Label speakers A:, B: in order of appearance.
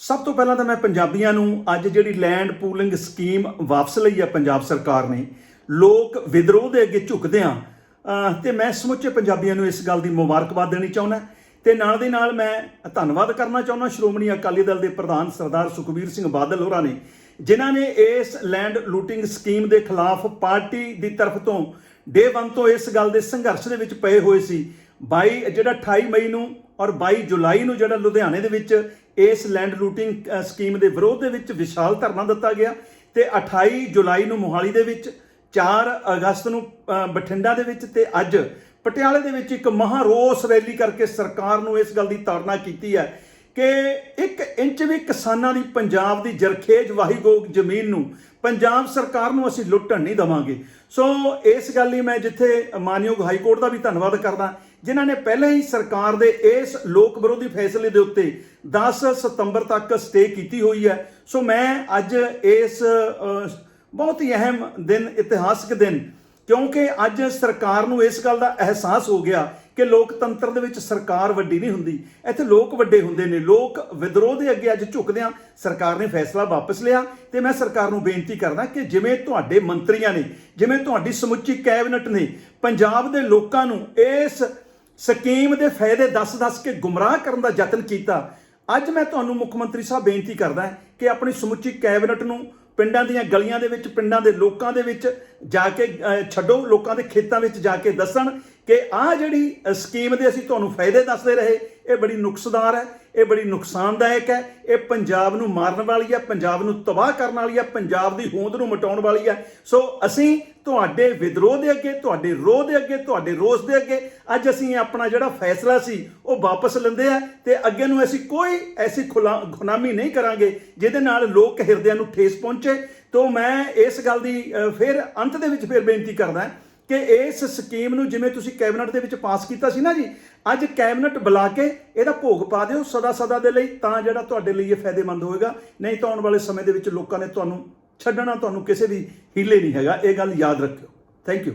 A: ਸਭ ਤੋਂ ਪਹਿਲਾਂ ਤਾਂ ਮੈਂ ਪੰਜਾਬੀਆਂ ਨੂੰ ਅੱਜ ਜਿਹੜੀ ਲੈਂਡ ਪੂਲਿੰਗ ਸਕੀਮ ਵਾਪਸ ਲਈ ਆ ਪੰਜਾਬ ਸਰਕਾਰ ਨੇ, ਲੋਕ ਵਿਦਰੋਹ ਦੇ ਅੱਗੇ ਝੁਕਦੇ ਆ ਤੇ ਮੈਂ ਸਮੁੱਚੇ ਪੰਜਾਬੀਆਂ ਨੂੰ ਇਸ ਗੱਲ ਦੀ ਮੁਬਾਰਕਬਾਦ ਦੇਣੀ ਚਾਹੁੰਦਾ ਤੇ ਨਾਲ ਦੇ ਨਾਲ ਮੈਂ ਧੰਨਵਾਦ ਕਰਨਾ ਚਾਹੁੰਦਾ ਸ਼੍ਰੋਮਣੀ ਅਕਾਲੀ ਦਲ ਦੇ ਪ੍ਰਧਾਨ ਸਰਦਾਰ ਸੁਖਬੀਰ ਸਿੰਘ ਬਾਦਲ ਹੋਰਾਂ ਨੇ, ਜਿਨ੍ਹਾਂ ਨੇ ਇਸ ਲੈਂਡ ਲੂਟਿੰਗ ਸਕੀਮ ਦੇ ਖਿਲਾਫ ਪਾਰਟੀ ਦੀ ਤਰਫ ਤੋਂ ਡੇ 1 ਤੋਂ ਇਸ ਗੱਲ ਦੇ ਸੰਘਰਸ਼ ਦੇ ਵਿੱਚ ਪਏ ਹੋਏ ਸੀ। 22 ਜਿਹੜਾ 28 ਮਈ ਨੂੰ ਔਰ 22 ਜੁਲਾਈ ਨੂੰ ਜਿਹੜਾ ਲੁਧਿਆਣੇ ਦੇ ਵਿੱਚ ਇਸ ਲੈਂਡ ਲੂਟਿੰਗ ਸਕੀਮ ਦੇ ਵਿਰੋਧ ਦੇ ਵਿੱਚ ਵਿਸ਼ਾਲ ਧਰਨਾ ਦਿੱਤਾ ਗਿਆ ਤੇ 28 ਜੁਲਾਈ ਨੂੰ ਮੋਹਾਲੀ ਦੇ ਵਿੱਚ 4 ਅਗਸਤ ਨੂੰ ਬਠਿੰਡਾ ਦੇ ਵਿੱਚ ਤੇ ਅੱਜ ਪਟਿਆਲੇ ਦੇ ਵਿੱਚ ਇੱਕ ਮਹਾ ਰੋਸ ਰੈਲੀ ਕਰਕੇ ਸਰਕਾਰ ਨੂੰ ਇਸ ਗੱਲ ਦੀ ਤਾੜਨਾ ਕੀਤੀ ਹੈ ਕਿ ਇੱਕ ਇੰਚ ਵੀ ਕਿਸਾਨਾਂ ਦੀ ਪੰਜਾਬ ਦੀ ਜਰਖੇਜ ਵਾਹੀਗੋਗ ਜ਼ਮੀਨ ਨੂੰ ਪੰਜਾਬ ਸਰਕਾਰ ਨੂੰ ਅਸੀਂ ਲੁੱਟਣ ਨਹੀਂ ਦਵਾਂਗੇ। ਸੋ ਇਸ ਗੱਲ ਲਈ ਮੈਂ ਜਿੱਥੇ ਮਾਨਯੋਗ ਹਾਈ ਕੋਰਟ ਦਾ ਵੀ ਧੰਨਵਾਦ ਕਰਦਾ ਜਿਨ੍ਹਾਂ ਨੇ ਪਹਿਲਾਂ ਹੀ ਸਰਕਾਰ ਦੇ ਇਸ ਲੋਕ ਵਿਰੋਧੀ ਫੈਸਲੇ ਦੇ ਉੱਤੇ 10 ਸਤੰਬਰ ਤੱਕ ਸਟੇ ਕੀਤੀ ਹੋਈ ਹੈ। ਸੋ ਮੈਂ ਅੱਜ ਇਸ ਬਹੁਤ ਹੀ ਅਹਿਮ ਦਿਨ, ਇਤਿਹਾਸਕ ਦਿਨ, ਕਿਉਂਕਿ ਅੱਜ ਸਰਕਾਰ ਨੂੰ ਇਸ ਗੱਲ ਦਾ ਅਹਿਸਾਸ ਹੋ ਗਿਆ ਕਿ ਲੋਕਤੰਤਰ ਦੇ ਵਿੱਚ ਸਰਕਾਰ ਵੱਡੀ ਨਹੀਂ ਹੁੰਦੀ। ਇੱਥੇ ਲੋਕ ਵੱਡੇ ਹੁੰਦੇ ਨੇ। ਲੋਕ ਵਿਦਰੋਹ ਦੇ ਅੱਗੇ ਅੱਜ ਝੁਕਦਿਆਂ ਸਰਕਾਰ ਨੇ ਫੈਸਲਾ ਵਾਪਸ ਲਿਆ ਤੇ ਮੈਂ ਸਰਕਾਰ ਨੂੰ ਬੇਨਤੀ ਕਰਦਾ ਕਿ ਜਿਵੇਂ ਤੁਹਾਡੇ ਮੰਤਰੀਆਂ ਨੇ, ਜਿਵੇਂ ਤੁਹਾਡੀ ਸਮੁੱਚੀ ਕੈਬਨਿਟ ਨੇ, ਪੰਜਾਬ ਦੇ ਲੋਕਾਂ ਨੂੰ ਇਸ ਸਕੀਮ ਦੇ ਫਾਇਦੇ ਦੱਸ-ਦੱਸ ਕੇ ਗੁੰਮਰਾਹ ਕਰਨ ਦਾ ਯਤਨ ਕੀਤਾ। ਅੱਜ ਮੈਂ ਤੁਹਾਨੂੰ ਮੁੱਖ ਮੰਤਰੀ ਸਾਹਿਬ ਬੇਨਤੀ ਕਰਦਾ ਕਿ ਆਪਣੀ ਸਮੁੱਚੀ ਕੈਬਨਿਟ ਨੂੰ ਪਿੰਡਾਂ ਦੀਆਂ ਗਲੀਆਂ ਦੇ ਵਿੱਚ, ਪਿੰਡਾਂ ਦੇ ਲੋਕਾਂ ਦੇ ਵਿੱਚ ਜਾ ਕੇ ਛੱਡੋ, ਲੋਕਾਂ ਦੇ ਖੇਤਾਂ ਵਿੱਚ ਜਾ ਕੇ ਦੱਸਣ ਕਿ ਆਹ ਜਿਹੜੀ ਸਕੀਮ ਦੇ ਅਸੀਂ ਤੁਹਾਨੂੰ ਫਾਇਦੇ ਦੱਸਦੇ ਰਹੇ, ਇਹ ਬੜੀ ਨੁਕਸਦਾਰ ਹੈ, ਇਹ ਬੜੀ ਨੁਕਸਾਨਦਾਇਕ ਹੈ, ਇਹ ਪੰਜਾਬ ਨੂੰ ਮਾਰਨ ਵਾਲੀ ਹੈ, ਪੰਜਾਬ ਨੂੰ ਤਬਾਹ ਕਰਨ ਵਾਲੀ ਹੈ, ਪੰਜਾਬ ਦੀ ਹੋਂਦ ਨੂੰ ਮਿਟਾਉਣ ਵਾਲੀ ਹੈ। ਸੋ ਅਸੀਂ ਤੁਹਾਡੇ ਵਿਦਰੋਹ ਦੇ ਅੱਗੇ, ਤੁਹਾਡੇ ਰੋਹ ਦੇ ਅੱਗੇ, ਤੁਹਾਡੇ ਰੋਸ ਦੇ ਅੱਗੇ, ਅੱਜ ਅਸੀਂ ਆਪਣਾ ਜਿਹੜਾ ਫੈਸਲਾ ਸੀ, ਉਹ ਵਾਪਸ ਲੈਂਦੇ ਆ ਤੇ ਅੱਗੇ ਨੂੰ ਅਸੀਂ ਕੋਈ ਐਸੀ ਖੁਲਾ- ਗੁਲਾਮੀ ਨਹੀਂ ਕਰਾਂਗੇ, ਜਿਹਦੇ ਨਾਲ ਲੋਕ ਹਿਰਦਿਆਂ ਨੂੰ ਠੇਸ ਪਹੁੰਚੇ ਤੋਂ ਮੈਂ ਇਸ ਗੱਲ ਦੀ ਫਿਰ ਅੰਤ ਦੇ ਵਿੱਚ ਫਿਰ ਬੇਨਤੀ ਕਰਦਾ ਕਿ ਇਸ ਸਕੀਮ ਨੂੰ ਜਿਵੇਂ ਤੁਸੀਂ ਕੈਬਨਿਟ ਦੇ ਵਿੱਚ ਪਾਸ ਕੀਤਾ ਸੀ ਨਾ ਜੀ, ਅੱਜ ਕੈਬਨਿਟ ਬੁਲਾ ਕੇ ਇਹਦਾ ਭੋਗ ਪਾ ਦਿਓ ਸਦਾ ਸਦਾ ਦੇ ਲਈ ਤਾਂ ਜਿਹੜਾ ਤੁਹਾਡੇ ਲਈ ਇਹ ਫਾਇਦੇਮੰਦ ਹੋਏਗਾ। ਨਹੀਂ ਤਾਂ ਆਉਣ ਵਾਲੇ ਸਮੇਂ ਦੇ ਵਿੱਚ ਲੋਕਾਂ ਨੇ ਤੁਹਾਨੂੰ ਛੱਡਣਾ, ਤੁਹਾਨੂੰ ਕਿਸੇ ਵੀ ਹੀਲੇ ਨਹੀਂ ਹੈਗਾ, ਇਹ ਗੱਲ ਯਾਦ ਰੱਖਿਓ। Thank you